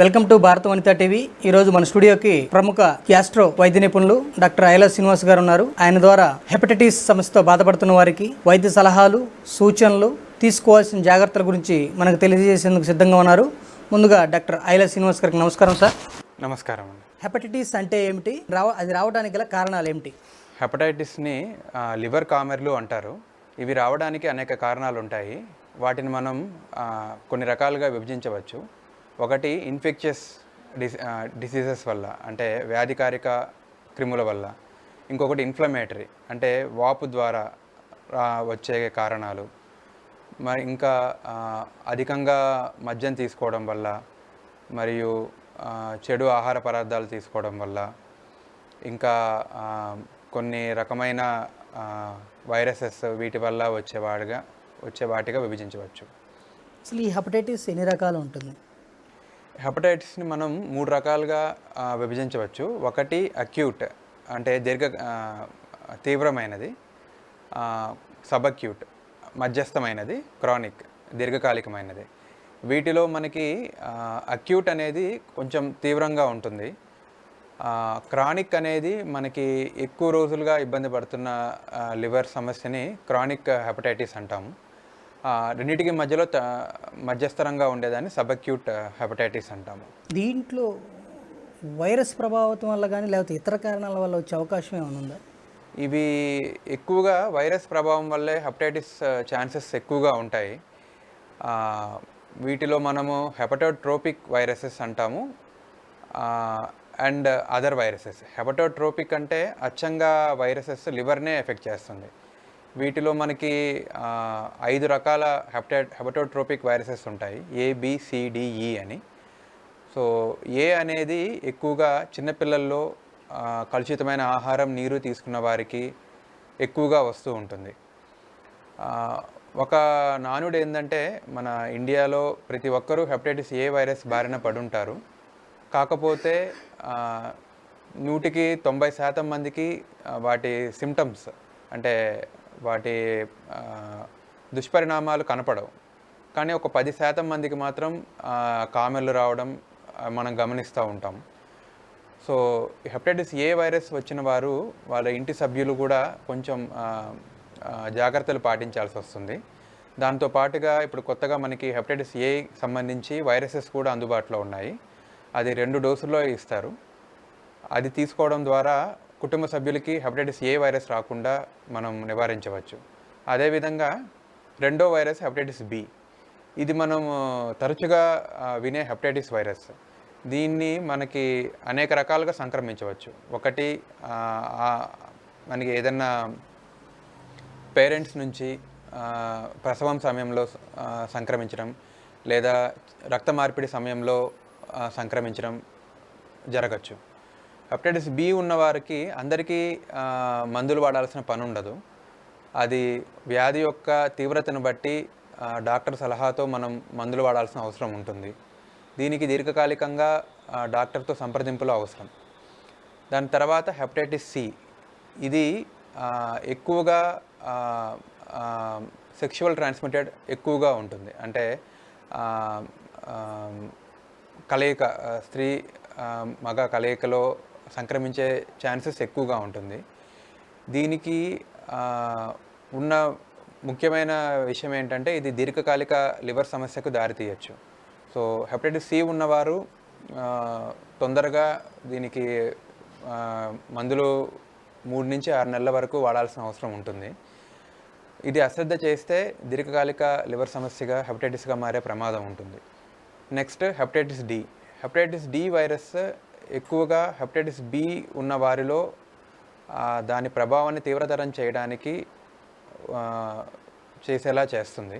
Welcome to భారత Vanitha TV. ఈ రోజు మన స్టూడియోకి ప్రముఖ గ్యాస్ట్రో వైద్య నిపుణులు డాక్టర్ ఐలా శ్రీనివాస్ గారు ఉన్నారు. ఆయన ద్వారా హెపటైటిస్ సమస్యతో బాధపడుతున్న వారికి వైద్య సలహాలు సూచనలు తీసుకోవాల్సిన జాగ్రత్తల గురించి మనకు తెలియజేసేందుకు సిద్ధంగా ఉన్నారు. ముందుగా డాక్టర్ ఐలా శ్రీనివాస్ గారికి నమస్కారం సార్. నమస్కారం అండి. హెపటైటిస్ అంటే ఏమిటి? రావ అది రావడానికి గల కారణాలు ఏమిటి? హెపటైటిస్ని లివర్ కామెర్లు అంటారు. ఇవి రావడానికి అనేక కారణాలు ఉంటాయి వాటిని మనం కొన్ని రకాలుగా విభజించవచ్చు. ఒకటి ఇన్ఫెక్షియస్ డిసీజెస్ వల్ల అంటే వ్యాధికారిక క్రిముల వల్ల. ఇంకొకటి ఇన్ఫ్లమేటరీ అంటే వాపు ద్వారా వచ్చే కారణాలు. మరి ఇంకా అధికంగా మద్యం తీసుకోవడం వల్ల మరియు చెడు ఆహార పదార్థాలు తీసుకోవడం వల్ల ఇంకా కొన్ని రకమైన వైరసెస్ వీటి వల్ల వచ్చేవాడిగా వచ్చే వాటిగా విభజించవచ్చు. అసలు ఈ హెపటైటిస్ ఎన్ని రకాలు ఉంటుంది? హెపటైటిస్ని మనం మూడు రకాలుగా విభజించవచ్చు. ఒకటి అక్యూట్ అంటే దీర్ఘ తీవ్రమైనది సబ్ అక్యూట్ మధ్యస్థమైనది క్రానిక్ దీర్ఘకాలికమైనది. వీటిలో మనకి అక్యూట్ అనేది కొంచెం తీవ్రంగా ఉంటుంది. క్రానిక్ అనేది మనకి ఎక్కువ రోజులుగా ఇబ్బంది పడుతున్న లివర్ సమస్యని క్రానిక్ హెపటైటిస్ అంటాము. రెండింటికి మధ్యలో మధ్యస్థరంగా ఉండేదాన్ని సబక్యూట్ హెపటైటిస్ అంటాము. దీంట్లో వైరస్ ప్రభావితం వల్ల కానీ లేకపోతే ఇతర కారణాల వల్ల వచ్చే అవకాశం ఏమైనా ఉందా? ఇవి ఎక్కువగా వైరస్ ప్రభావం వల్లే హెపటైటిస్ ఛాన్సెస్ ఎక్కువగా ఉంటాయి. వీటిలో మనము హెపటోట్రోపిక్ వైరసెస్ అంటాము. And other viruses. హెపటోట్రోపిక్ అంటే అచ్చంగా వైరసెస్ లివర్నే ఎఫెక్ట్ చేస్తుంది. వీటిలో మనకి ఐదు రకాల హెపటై హెపటోట్రోపిక్ వైరసెస్ ఉంటాయి. A B C D E e అని. సో ఏ అనేది ఎక్కువగా చిన్నపిల్లల్లో కలుషితమైన ఆహారం నీరు తీసుకున్న వారికి ఎక్కువగా వస్తూ ఉంటుంది. ఒక నానుడు ఏంటంటే మన ఇండియాలో ప్రతి ఒక్కరూ హెపటైటిస్ ఏ వైరస్ బారిన పడుంటారు. కాకపోతే నూటికి తొంభై శాతం మందికి వాటి సిమ్టమ్స్ అంటే వాటి దుష్పరిణామాలు కనపడవు. కానీ ఒక పది శాతం మందికి మాత్రం ఆ, కామెర్లు రావడం మనం గమనిస్తూ ఉంటాం. సో హెపటైటిస్ ఏ వైరస్ వచ్చిన వారు వాళ్ళ ఇంటి సభ్యులు కూడా కొంచెం జాగ్రత్తలు పాటించాల్సి వస్తుంది. దాంతో పాటుగా ఇప్పుడు కొత్తగా మనకి హెపటైటిస్ ఏ సంబంధించి వైరసెస్ కూడా అందుబాటులో ఉన్నాయి. అది రెండు డోసుల్లో ఇస్తారు. అది తీసుకోవడం ద్వారా కుటుంబ సభ్యులకి హెపటైటిస్ ఏ వైరస్ రాకుండా మనం నివారించవచ్చు. అదేవిధంగా రెండో వైరస్ హెపటైటిస్ బి. ఇది మనం తరచుగా వినే హెపటైటిస్ వైరస్. దీన్ని మనకి అనేక రకాలుగా సంక్రమించవచ్చు. ఒకటి మనకి ఏదన్నా పేరెంట్స్ నుంచి ప్రసవం సమయంలో సంక్రమించడం లేదా రక్త మార్పిడి సమయంలో సంక్రమించడం జరగచ్చు. హెప్టైటిస్ బి ఉన్నవారికి అందరికీ మందులు వాడాల్సిన పని ఉండదు అది వ్యాధి యొక్క తీవ్రతను బట్టి డాక్టర్ సలహాతో మనం మందులు వాడాల్సిన అవసరం ఉంటుంది. దీనికి దీర్ఘకాలికంగా డాక్టర్తో సంప్రదింపులు అవసరం. దాని తర్వాత హెపటైటిస్ సి. ఇది ఎక్కువగా సెక్షువల్ ట్రాన్స్మిటెడ్ ఎక్కువగా ఉంటుంది. అంటే కలయిక స్త్రీ మగ కలయికలో సంక్రమించే ఛాన్సెస్ ఎక్కువగా ఉంటుంది. దీనికి ఉన్న ముఖ్యమైన విషయం ఏంటంటే ఇది దీర్ఘకాలిక లివర్ సమస్యకు దారితీయచ్చు సో హెపటైటిస్ సి ఉన్నవారు తొందరగా దీనికి మందులు మూడు నుంచి ఆరు నెలల వరకు వాడాల్సిన అవసరం ఉంటుంది. ఇది అశ్రద్ధ చేస్తే దీర్ఘకాలిక లివర్ సమస్యగా హెపటైటిస్గా మారే ప్రమాదం ఉంటుంది. Next hepatitis D. Hepatitis D virus ఎక్కువగా హెపటైటిస్ బి ఉన్న వారిలో దాని ప్రభావాన్ని తీవ్రతరం చేయడానికి చేసేలా చేస్తుంది.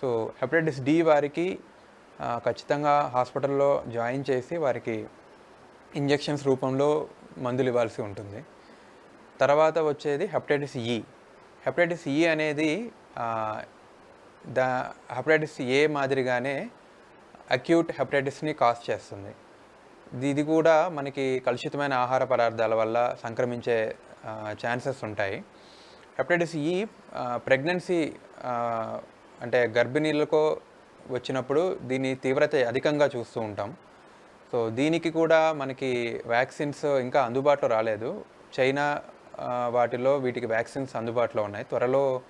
సో హెపటైటిస్ డి వారికి ఖచ్చితంగా హాస్పిటల్లో జాయిన్ చేసి వారికి ఇంజెక్షన్స్ రూపంలో మందులు ఇవ్వాల్సి ఉంటుంది. తర్వాత వచ్చేది హెపటైటిస్ ఈ. హెపటైటిస్ ఈ అనేది దా హెపటైటిస్ ఏ మాదిరిగానే అక్యూట్ హెపటైటిస్ని కాజ్ చేస్తుంది. ఇది- కూడా మనకి కలుషితమైన ఆహార పదార్థాల వల్ల సంక్రమించే ఛాన్సెస్ ఉంటాయి. హెపటైటిస్ ఈ ప్రెగ్నెన్సీ అంటే గర్భిణీలకు వచ్చినప్పుడు దీని తీవ్రత అధికంగా చూస్తూ ఉంటాం. సో దీనికి కూడా మనకి వ్యాక్సిన్స్ ఇంకా అందుబాటులో రాలేదు. చైనా వాటిలో వీటికి వ్యాక్సిన్స్ అందుబాటులో ఉన్నాయి. త్వరలో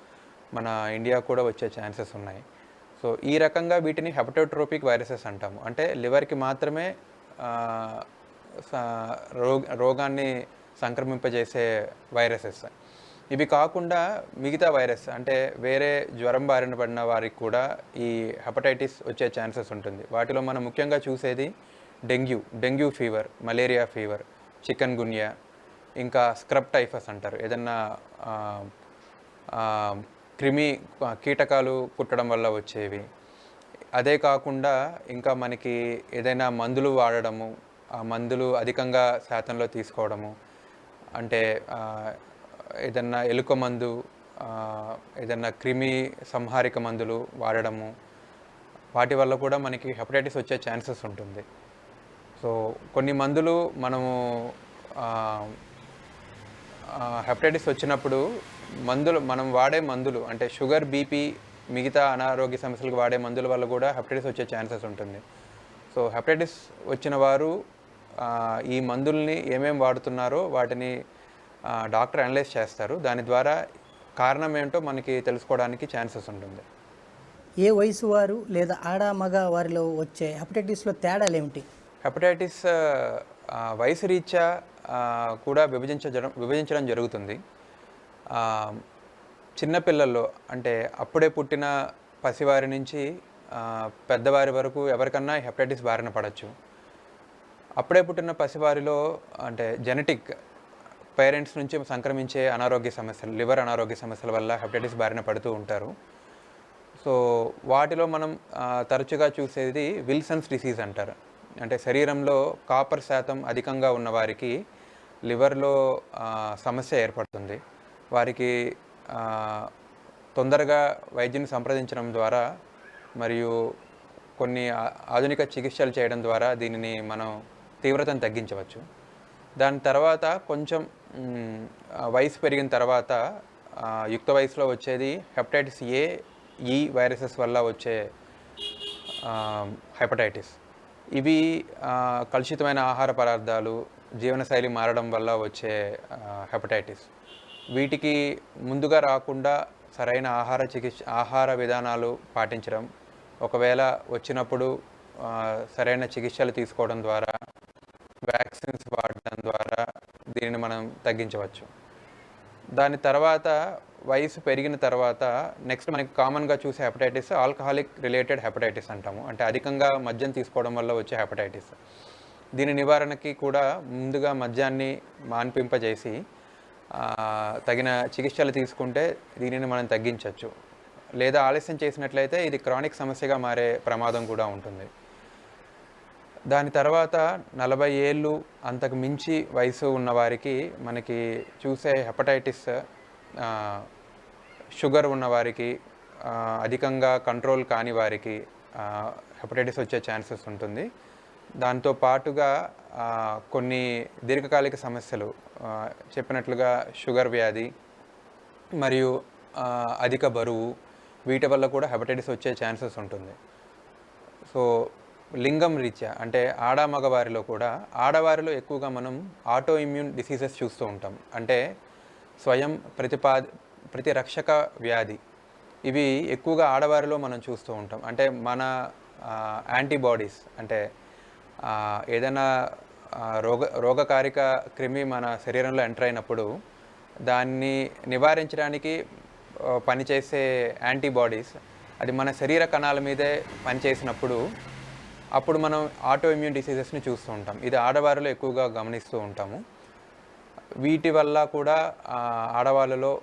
మన ఇండియా కూడా వచ్చే ఛాన్సెస్ ఉన్నాయి. సో ఈ రకంగా వీటిని హెపటోట్రోపిక్ వైరసెస్ అంటాము. అంటే లివర్కి మాత్రమే రోగాన్ని సంక్రమింపజేసే వైరసెస్. ఇవి కాకుండా మిగతా వైరస్ అంటే వేరే జ్వరం బారిన పడిన వారికి కూడా ఈ హెపటైటిస్ వచ్చే ఛాన్సెస్ ఉంటుంది. వాటిలో మనం ముఖ్యంగా చూసేది dengue dengue fever malaria fever chikungunya ఇంకా స్క్రబ్ టైఫస్ అంటారు. ఏదన్నా క్రిమి కీటకాలు కుట్టడం వల్ల వచ్చేవి. అదే కాకుండా ఇంకా మనకి ఏదైనా మందులు వాడడము ఆ మందులు అధికంగా శాతంలో తీసుకోవడము అంటే ఏదన్నా ఎలుక మందు ఏదన్నా క్రిమి సంహారిక మందులు వాడడము వాటి వల్ల కూడా మనకి హెపటైటిస్ వచ్చే ఛాన్సెస్ ఉంటుంది. సో కొన్ని మందులు మనము హెపటైటిస్ వచ్చినప్పుడు మందులు మనం వాడే మందులు అంటే షుగర్ బీపీ మిగతా అనారోగ్య సమస్యలకు వాడే మందుల వల్ల కూడా హెపటైటిస్ వచ్చే ఛాన్సెస్ ఉంటుంది. సో హెపటైటిస్ వచ్చిన వారు ఈ మందుల్ని ఏమేమి వాడుతున్నారో వాటిని డాక్టర్ అనలైజ్ చేస్తారు. దాని ద్వారా కారణం ఏంటో మనకి తెలుసుకోవడానికి ఛాన్సెస్ ఉంటుంది. ఏ వయసు వారు లేదా ఆడ మగ వారిలో వచ్చే హెపటైటిస్లో తేడాలు ఏమిటి? హెపటైటిస్ వయసు రీత్యా కూడా విభజించడం విభజించడం జరుగుతుంది. చిన్నపిల్లల్లో అంటే అప్పుడే పుట్టిన పసివారి నుంచి పెద్దవారి వరకు ఎవరికన్నా హెపటైటిస్ బారిన పడవచ్చు అప్పుడే పుట్టిన పసివారిలో అంటే జెనెటిక్ పేరెంట్స్ నుంచి సంక్రమించే అనారోగ్య సమస్యలు లివర్ అనారోగ్య సమస్యల వల్ల హెపటైటిస్ బారిన పడుతూ ఉంటారు. సో వాటిలో మనం తరచుగా చూసేది విల్సన్స్ డిసీజ్ అంటారు. అంటే శరీరంలో కాపర్ శాతం అధికంగా ఉన్న వారికి లివర్లో సమస్య ఏర్పడుతుంది. వారికి తొందరగా వైద్యుని సంప్రదించడం ద్వారా మరియు కొన్ని ఆధునిక చికిత్సలు చేయడం ద్వారా దీనిని మనం తీవ్రతను తగ్గించవచ్చు. దాని తర్వాత కొంచెం వయసు పెరిగిన తర్వాత యుక్త వయసులో వచ్చేది హెపటైటిస్ ఏ ఈ వైరసెస్ వల్ల వచ్చే హెపటైటిస్. ఇవి కలుషితమైన ఆహార పదార్థాలు జీవనశైలి మారడం వల్ల వచ్చే హెపటైటిస్. వీటికి ముందుగా రాకుండా సరైన ఆహార చికిత్స ఆహార విధానాలు పాటించడం ఒకవేళ వచ్చినప్పుడు సరైన చికిత్సలు తీసుకోవడం ద్వారా వ్యాక్సిన్స్ వాడడం ద్వారా దీనిని మనం తగ్గించవచ్చు. దాని తర్వాత వయసు పెరిగిన తర్వాత నెక్స్ట్ మనకి కామన్గా చూసే హెపటైటిస్ ఆల్కహాలిక్ రిలేటెడ్ హెపటైటిస్ అంటాము. అంటే అధికంగా మద్యం తీసుకోవడం వల్ల వచ్చే హెపటైటిస్. దీని నివారణకి కూడా ముందుగా మద్యాన్ని మాన్పింపజేసి తగిన చికిత్సలు తీసుకుంటే దీనిని మనం తగ్గించవచ్చు లేదా ఆలస్యం చేసినట్లయితే ఇది క్రానిక్ సమస్యగా మారే ప్రమాదం కూడా ఉంటుంది. దాని తర్వాత నలభై ఏళ్ళు అంతకు మించి వయసు ఉన్న వారికి మనకి చూసే హెపటైటిస్ షుగర్ ఉన్నవారికి అధికంగా కంట్రోల్ కాని వారికి హెపటైటిస్ వచ్చే ఛాన్సెస్ ఉంటుంది. దాంతో పాటుగా కొన్ని దీర్ఘకాలిక సమస్యలు చెప్పినట్లుగా షుగర్ వ్యాధి మరియు అధిక బరువు వీటి వల్ల కూడా హెపటైటిస్ వచ్చే ఛాన్సెస్ ఉంటుంది. సో లింగం రీత్యా అంటే ఆడ మగవారిలో కూడా ఆడవారిలో ఎక్కువగా మనం ఆటో ఇమ్యూన్ డిసీజెస్ చూస్తూ ఉంటాం. అంటే స్వయం ప్రతిపా ప్రతిరక్షక వ్యాధి. ఇవి ఎక్కువగా ఆడవారిలో మనం చూస్తూ ఉంటాం. అంటే మన యాంటీబాడీస్ అంటే ఏదైనా రోగ రోగకారిక క్రిమి మన శరీరంలో ఎంటర్ అయినప్పుడు దాన్ని నివారించడానికి పనిచేసే యాంటీబాడీస్ అది మన శరీర కణాల మీదే పనిచేసినప్పుడు అప్పుడు మనం ఆటో ఇమ్యూన్ డిసీజెస్ని చూస్తూ ఉంటాం. ఇది ఆడవారిలో ఎక్కువగా గమనిస్తూ ఉంటాము. వీటి వల్ల కూడా ఆడవాళ్ళలో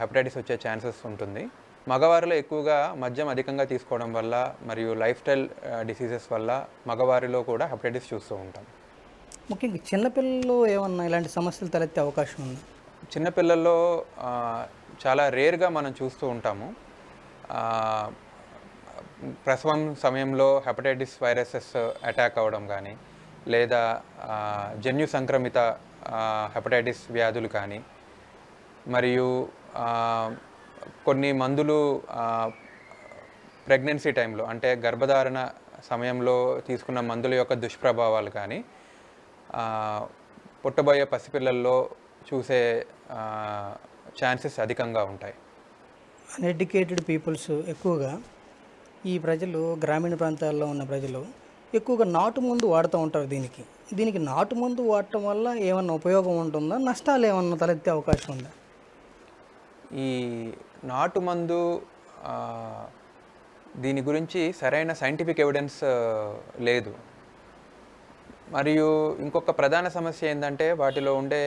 హెపటైటిస్ వచ్చే ఛాన్సెస్ ఉంటుంది. మగవారిలో ఎక్కువగా మద్యం అధికంగా తీసుకోవడం వల్ల మరియు లైఫ్ స్టైల్ డిసీజెస్ వల్ల మగవారిలో కూడా హెపటైటిస్ చూస్తూ ఉంటాం. ముఖ్యంగా చిన్నపిల్లలు ఏమన్నా ఇలాంటి సమస్యలు తలెత్తే అవకాశం ఉంది? చిన్నపిల్లల్లో చాలా రేర్గా మనం చూస్తూ ఉంటాము. ప్రసవం సమయంలో హెపటైటిస్ వైరసెస్ అటాక్ అవ్వడం కానీ లేదా జన్యు సంక్రమిత హెపటైటిస్ వ్యాధులు కానీ మరియు కొన్ని మందులు ప్రెగ్నెన్సీ టైంలో అంటే గర్భధారణ సమయంలో తీసుకున్న మందుల యొక్క దుష్ప్రభావాలు కానీ పుట్టబోయే పసిపిల్లల్లో చూసే ఛాన్సెస్ అధికంగా ఉంటాయి. అన్ఎడ్యుకేటెడ్ పీపుల్స్ ఎక్కువగా ఈ ప్రజలు గ్రామీణ ప్రాంతాల్లో ఉన్న ప్రజలు ఎక్కువగా నాటు మందు వాడుతూ ఉంటారు దీనికి. దీనికి నాటు మందు వాడటం వల్ల ఏమన్నా ఉపయోగం ఉంటుందా? నష్టాలు ఏమన్నా తలెత్తే అవకాశం ఉందా? ఈ నాటు మందు దీని గురించి సరైన సైంటిఫిక్ ఎవిడెన్స్ లేదు. మరియు ఇంకొక ప్రధాన సమస్య ఏంటంటే వాటిలో ఉండే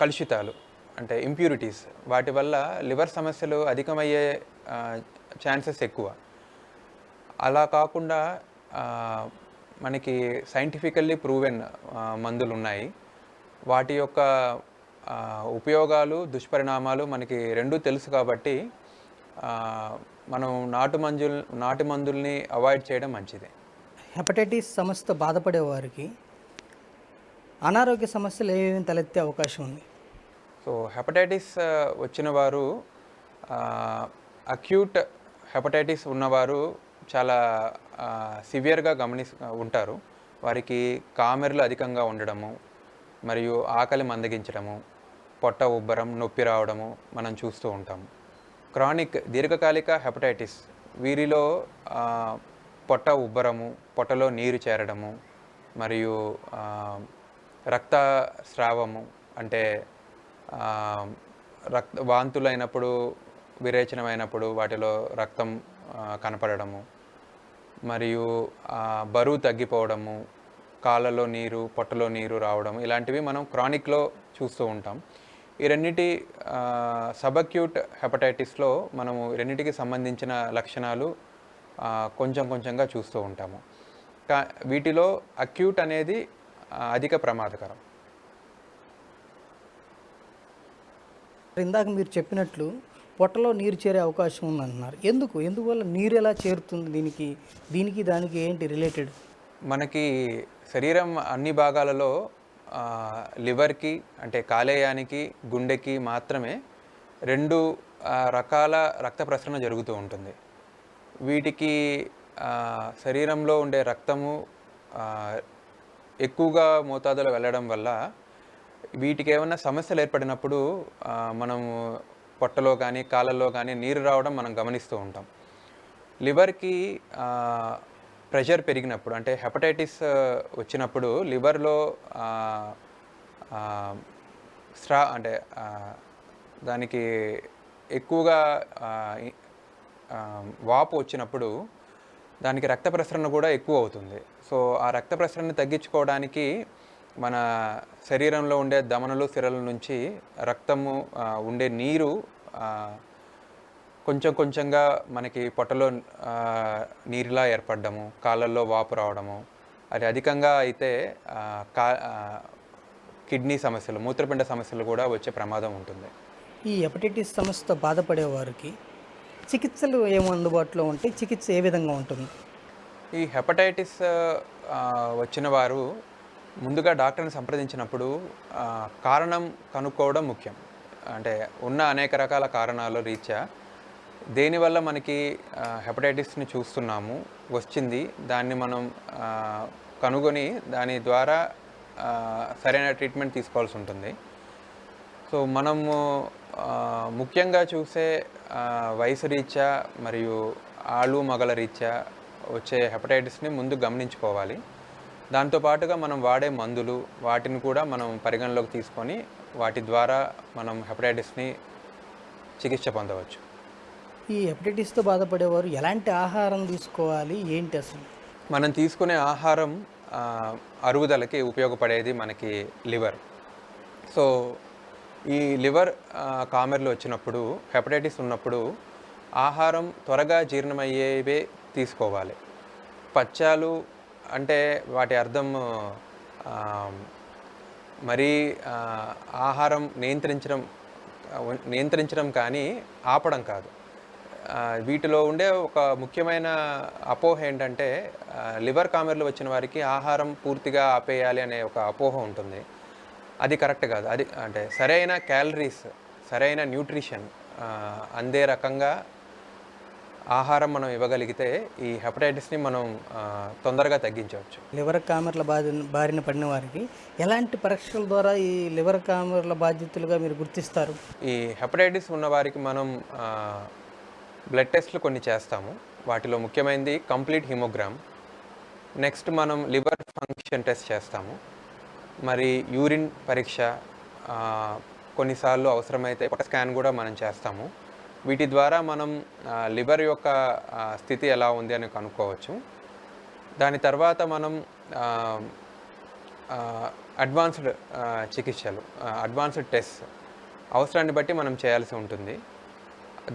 కలుషితాలు అంటే ఇంప్యూరిటీస్ వాటి వల్ల లివర్ సమస్యలు అధికమయ్యే ఛాన్సెస్ ఎక్కువ. అలా కాకుండా మనకి సైంటిఫికల్లీ ప్రూవెన్ మందులు ఉన్నాయి వాటి యొక్క ఉపయోగాలు దుష్పరిణామాలు మనకి రెండూ తెలుసు కాబట్టి మనం నాటు మంజుల్ నాటు మందుల్ని అవాయిడ్ చేయడం మంచిది. హెపటైటిస్ సమస్యతో బాధపడే వారికి అనారోగ్య సమస్యలు ఏమేమి తలెత్తే అవకాశం ఉంది? సో హెపటైటిస్ వచ్చిన వారు అక్యూట్ హెపటైటిస్ ఉన్నవారు చాలా సివియర్గా గమని ఉంటారు. వారికి కామెర్లు అధికంగా ఉండడము మరియు ఆకలి మందగించడము పొట్ట ఉబ్బరం నొప్పి రావడము మనం చూస్తూ ఉంటాము క్రానిక్ దీర్ఘకాలిక హెపటైటిస్ వీరిలో పొట్ట ఉబ్బరము పొట్టలో నీరు చేరడము మరియు రక్తస్రావము రక్త స్రావము అంటే రక్త వాంతులైనప్పుడు విరేచనమైనప్పుడు వాటిలో రక్తం కనపడము కనపడడము మరియు బరువు తగ్గిపోవడము కాళ్ళలో నీరు పొట్టలో నీరు రావడం ఇలాంటివి మనం క్రానిక్లో చూస్తూ ఉంటాం. ఈ రెండింటి సబక్యూట్ హెపటైటిస్లో మనము రెండింటికి సంబంధించిన లక్షణాలు కొంచెం కొంచెంగా చూస్తూ ఉంటాము. వీటిలో అక్యూట్ అనేది అధిక ప్రమాదకరం. ఇందాక మీరు చెప్పినట్లు పొట్టలో నీరు చేరే అవకాశం ఉందంటున్నారు. ఎందుకు? ఎందువల్ల నీరు ఎలా చేరుతుంది దీనికి? దీనికి దానికి ఏంటి రిలేటెడ్ మనకి శరీరం అన్ని భాగాలలో లివర్కి అంటే కాలేయానికి గుండెకి మాత్రమే రెండు రకాల రక్త ప్రసరణ జరుగుతూ ఉంటుంది. వీటికి శరీరంలో ఉండే రక్తము ఎక్కువగా మోతాదులో వెళ్ళడం వల్ల వీటికి ఏమైనా సమస్యలు ఏర్పడినప్పుడు మనము పొట్టలో కానీ కాళ్ళల్లో కానీ నీరు రావడం మనం గమనిస్తూ ఉంటాం. లివర్కి ప్రెషర్ పెరిగినప్పుడు అంటే హెపటైటిస్ వచ్చినప్పుడు లివర్లో స్ట్రా అంటే దానికి ఎక్కువగా వాపు వచ్చినప్పుడు దానికి రక్త ప్రసరణ కూడా ఎక్కువ అవుతుంది. సో ఆ రక్త ప్రసరణ తగ్గించుకోవడానికి మన శరీరంలో ఉండే దమనలు సిరల నుంచి రక్తము ఉండే నీరు కొంచెం కొంచెంగా మనకి పొట్టలో నీరులా ఏర్పడము కాళ్ళల్లో వాపు రావడము అది అధికంగా అయితే కా కిడ్నీ సమస్యలు మూత్రపిండ సమస్యలు కూడా వచ్చే ప్రమాదం ఉంటుంది. ఈ హెపటైటిస్ సమస్యతో బాధపడే వారికి చికిత్సలు ఏమో అందుబాటులో ఉంటే చికిత్స ఏ విధంగా ఉంటుంది? ఈ హెపటైటిస్ వచ్చిన వారు ముందుగా డాక్టర్ని సంప్రదించినప్పుడు కారణం కనుక్కోవడం ముఖ్యం. అంటే ఉన్న అనేక రకాల కారణాల రీత్యా దేనివల్ల మనకి హెపటైటిస్ని చూస్తున్నాము వచ్చింది దాన్ని మనం కనుగొని దాని ద్వారా సరైన ట్రీట్మెంట్ తీసుకోవాల్సి ఉంటుంది. సో మనము ముఖ్యంగా చూసే వయసు రీత్యా మరియు ఆళ్ళు మగల రీత్యా వచ్చే హెపటైటిస్ని ముందు గమనించుకోవాలి. దాంతోపాటుగా మనం వాడే మందులు వాటిని కూడా మనం పరిగణలోకి తీసుకొని వాటి ద్వారా మనం హెపటైటిస్ని చికిత్స పొందవచ్చు. ఈ హెపటైటిస్తో బాధపడేవారు ఎలాంటి ఆహారం తీసుకోవాలి? ఏంటి అసలు? మనం తీసుకునే ఆహారం అరుగుదలకి ఉపయోగపడేది మనకి లివర్. సో ఈ లివర్ కామెర్లు వచ్చినప్పుడు హెపటైటిస్ ఉన్నప్పుడు ఆహారం త్వరగా జీర్ణమయ్యేవే తీసుకోవాలి. పచ్చాలు అంటే వాటి అర్థం మరీ ఆహారం నియంత్రించడం నియంత్రించడం కానీ ఆపడం కాదు. వీటిలో ఉండే ఒక ముఖ్యమైన అపోహ ఏంటంటే లివర్ కామెర్లు వచ్చిన వారికి ఆహారం పూర్తిగా ఆపేయాలి అనే ఒక అపోహ ఉంటుంది. అది కరెక్ట్ కాదు. అది అంటే సరైన క్యాలరీస్ సరైన న్యూట్రిషన్ అందే రకంగా ఆహారం మనం ఇవ్వగలిగితే ఈ హెపటైటిస్ని మనం తొందరగా తగ్గించవచ్చు. లివర్ కామెర్ల బాధ బారిన పడిన వారికి ఎలాంటి పరీక్షల ద్వారా ఈ లివర్ కామెర్ల బాధ్యతలుగా మీరు గుర్తిస్తారు? ఈ హెపటైటిస్ ఉన్న వారికి మనం బ్లడ్ టెస్ట్లు కొన్ని చేస్తాము. వాటిలో ముఖ్యమైనది కంప్లీట్ హిమోగ్రామ్. నెక్స్ట్ మనం లివర్ ఫంక్షన్ టెస్ట్ చేస్తాము. మరి యూరిన్ పరీక్ష కొన్నిసార్లు అవసరమైతే ఒక స్కాన్ కూడా మనం చేస్తాము. వీటి ద్వారా మనం లివర్ యొక్క స్థితి ఎలా ఉంది అని కనుక్కోవచ్చు. దాని తర్వాత మనం అడ్వాన్స్డ్ చికిత్సలు అడ్వాన్స్డ్ టెస్ట్ అవసరాన్ని బట్టి మనం చేయాల్సి ఉంటుంది.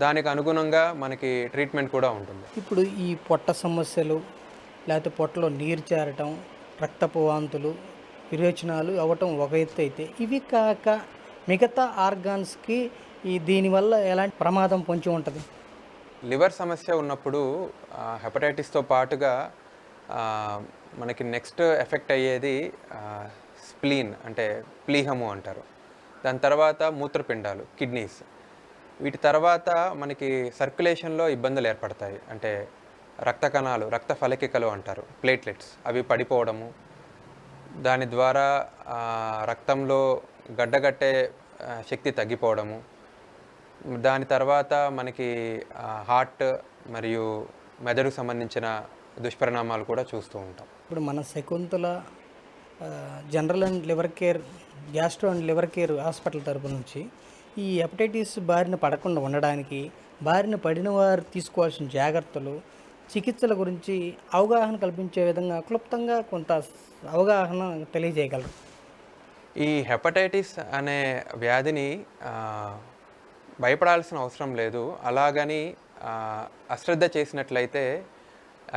దానికి అనుగుణంగా మనకి ట్రీట్మెంట్ కూడా ఉంటుంది. ఇప్పుడు ఈ పొట్ట సమస్యలు లేకపోతే పొట్టలో నీరు చేరటం రక్తపు వాంతులు విరేచనాలు అవ్వటం ఒక ఎత్తు అయితే. ఇవి కాక మిగతా ఆర్గాన్స్కి ఈ దీనివల్ల ఎలాంటి ప్రమాదం పొంచి ఉంటుంది? లివర్ సమస్య ఉన్నప్పుడు హెపటైటిస్తో పాటుగా మనకి నెక్స్ట్ ఎఫెక్ట్ అయ్యేది స్ప్లీన్ అంటే ప్లీహము అంటారు. దాని తర్వాత మూత్రపిండాలు కిడ్నీస్. వీటి తర్వాత మనకి సర్క్యులేషన్లో ఇబ్బందులు ఏర్పడతాయి. అంటే రక్త కణాలు రక్త ఫలకికలు అంటారు ప్లేట్లెట్స్. అవి పడిపోవడము దాని ద్వారా రక్తంలో గడ్డగట్టే శక్తి తగ్గిపోవడము. దాని తర్వాత మనకి హార్ట్ మరియు మెదడుకు సంబంధించిన దుష్పరిణామాలు కూడా చూస్తూ ఉంటాం. ఇప్పుడు మన Shakuntala general and liver care gastro and liver care hospital తరపు నుంచి ఈ హెపటైటిస్ బారిన పడకుండా ఉండడానికి బారిన పడిన వారు తీసుకోవాల్సిన జాగ్రత్తలు చికిత్సల గురించి అవగాహన కల్పించే విధంగా క్లుప్తంగా కొంత అవగాహన తెలియజేయగలరు. ఈ హెపటైటిస్ అనే వ్యాధిని భయపడాల్సిన అవసరం లేదు. అలాగని అశ్రద్ధ చేసినట్లయితే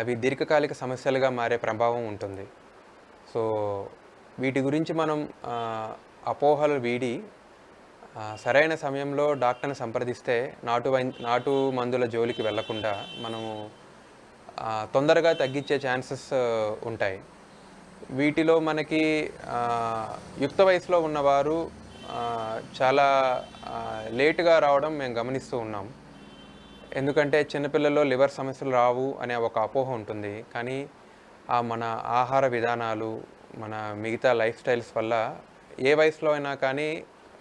అవి దీర్ఘకాలిక సమస్యలుగా మారే ప్రభావం ఉంటుంది. సో వీటి గురించి మనం అపోహలు వీడి సరైన సమయంలో డాక్టర్ని సంప్రదిస్తే నాటు వై నాటు మందుల జోలికి వెళ్ళకుండా మనము తొందరగా తగ్గించే ఛాన్సెస్ ఉంటాయి. వీటిలో మనకి యుక్త వయసులో ఉన్నవారు చాలా లేటుగా రావడం మేము గమనిస్తూ ఉన్నాం. ఎందుకంటే చిన్నపిల్లల్లో లివర్ సమస్యలు రావు అనే ఒక అపోహ ఉంటుంది. కానీ ఆ మన ఆహార విధానాలు మన మిగతా లైఫ్ స్టైల్స్ వల్ల ఏ వయసులో అయినా కానీ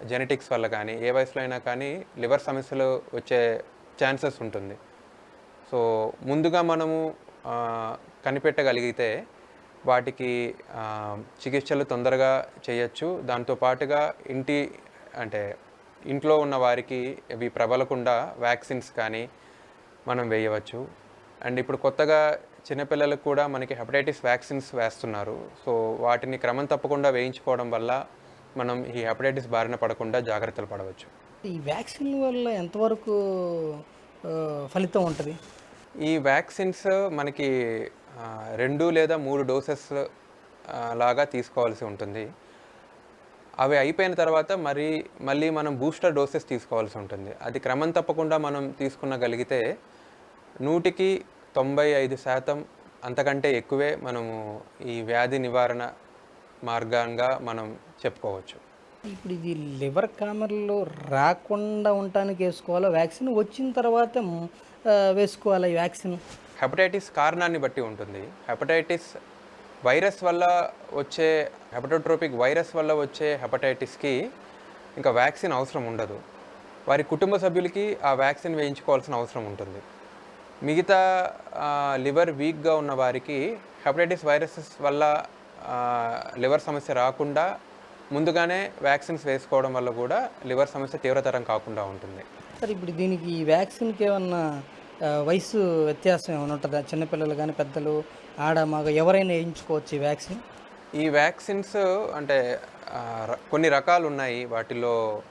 జెనెటిక్స్ వల్ల కానీ ఏ వయసులో అయినా కానీ లివర్ సమస్యలు వచ్చే ఛాన్సెస్ ఉంటుంది. సో ముందుగా మనము కనిపెట్టగలిగితే వాటికి చికిత్సలు తొందరగా చేయొచ్చు. దాంతో పాటుగా ఇంటి అంటే ఇంట్లో ఉన్న వారికి ఇవి ప్రబలకుండా వ్యాక్సిన్స్ కానీ మనం వేయవచ్చు. అండ్ ఇప్పుడు కొత్తగా చిన్నపిల్లలకు కూడా మనకి హెపటైటిస్ వ్యాక్సిన్స్ వేస్తున్నారు. సో వాటిని క్రమం తప్పకుండా వేయించుకోవడం వల్ల మనం ఈ హెపటైటిస్ బారిన పడకుండా జాగ్రత్తలు పడవచ్చు. ఈ వ్యాక్సిన్ వల్ల ఎంతవరకు ఫలితం ఉంటుంది. ఈ వ్యాక్సిన్స్ మనకి రెండు లేదా మూడు డోసెస్ లాగా తీసుకోవాల్సి ఉంటుంది. అవి అయిపోయిన తర్వాత మరి మళ్ళీ మనం బూస్టర్ డోసెస్ తీసుకోవాల్సి ఉంటుంది. అది క్రమం తప్పకుండా మనం తీసుకున్నగలిగితే నూటికి తొంభై ఐదు శాతం అంతకంటే ఎక్కువే మనము ఈ వ్యాధి నివారణ మార్గంగా మనం చెప్పుకోవచ్చు. ఇప్పుడు ఇది లివర్ కామెర్లో రాకుండా ఉండటానికి వేసుకోవాలా? వ్యాక్సిన్ వచ్చిన తర్వాత వేసుకోవాలా ఈ వ్యాక్సిన్? హెపటైటిస్ కారణాన్ని బట్టి ఉంటుంది. హెపటైటిస్ వైరస్ వల్ల వచ్చే హెపటోట్రోపిక్ వైరస్ వల్ల వచ్చే హెపటైటిస్కి ఇంకా వ్యాక్సిన్ అవసరం ఉండదు. వారి కుటుంబ సభ్యులకి ఆ వ్యాక్సిన్ వేయించుకోవాల్సిన అవసరం ఉంటుంది. మిగతా లివర్ వీక్గా ఉన్న వారికి హెపటైటిస్ వైరసెస్ వల్ల లివర్ సమస్య రాకుండా ముందుగానే వ్యాక్సిన్స్ వేసుకోవడం వల్ల కూడా లివర్ సమస్య తీవ్రతరం కాకుండా ఉంటుంది. సార్ ఇప్పుడు దీనికి ఈ వ్యాక్సిన్కి ఏమన్నా వయసు వ్యత్యాసం ఏమైనా ఉంటుందా? చిన్నపిల్లలు కానీ పెద్దలు ఆడ మగ ఎవరైనా వేయించుకోవచ్చు ఈ వ్యాక్సిన్? ఈ వ్యాక్సిన్స్ అంటే కొన్ని రకాలు ఉన్నాయి. వాటిలో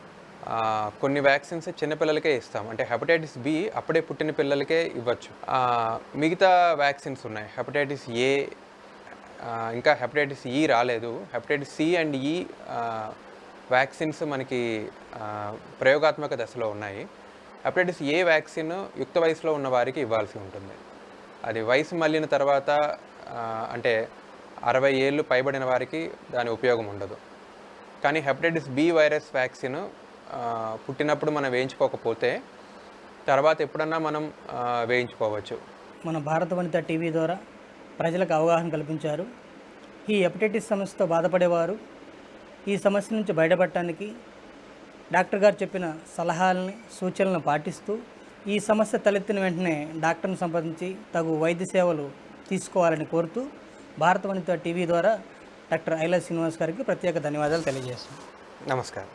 కొన్ని వ్యాక్సిన్స్ చిన్నపిల్లలకే ఇస్తాం. అంటే హెపటైటిస్ బి అప్పుడే పుట్టిన పిల్లలకే ఇవ్వచ్చు. మిగతా వ్యాక్సిన్స్ ఉన్నాయి. హెపటైటిస్ ఏ ఇంకా హెపటైటిస్ ఈ రాలేదు. Hepatitis C and E vaccines మనకి ప్రయోగాత్మక దశలో ఉన్నాయి. హెపటైటిస్ ఏ వ్యాక్సిన్ యుక్త వయసులో ఉన్న వారికి ఇవ్వాల్సి ఉంటుంది. అది వయసు మళ్ళిన తర్వాత అంటే అరవై ఏళ్ళు పైబడిన వారికి దాని ఉపయోగం ఉండదు. కానీ హెపటైటిస్ బి వైరస్ వ్యాక్సిన్ పుట్టినప్పుడు మనం వేయించుకోకపోతే తర్వాత ఎప్పుడన్నా మనం వేయించుకోవచ్చు. మన భారత వనిత టీవీ ద్వారా ప్రజలకు అవగాహన కల్పించారు. ఈ హెపటైటిస్ సమస్యతో బాధపడేవారు. ఈ సమస్య నుంచి బయటపడటానికి డాక్టర్ గారు చెప్పిన సలహాలని సూచనలను పాటిస్తూ ఈ సమస్య తలెత్తిన వెంటనే డాక్టర్ని సంప్రదించి తగు వైద్య సేవలు తీసుకోవాలని కోరుతూ భారత వనిత టీవీ ద్వారా డాక్టర్ ఐలా శ్రీనివాస్ గారికి ప్రత్యేక ధన్యవాదాలు తెలియజేస్తున్నాను నమస్కారం.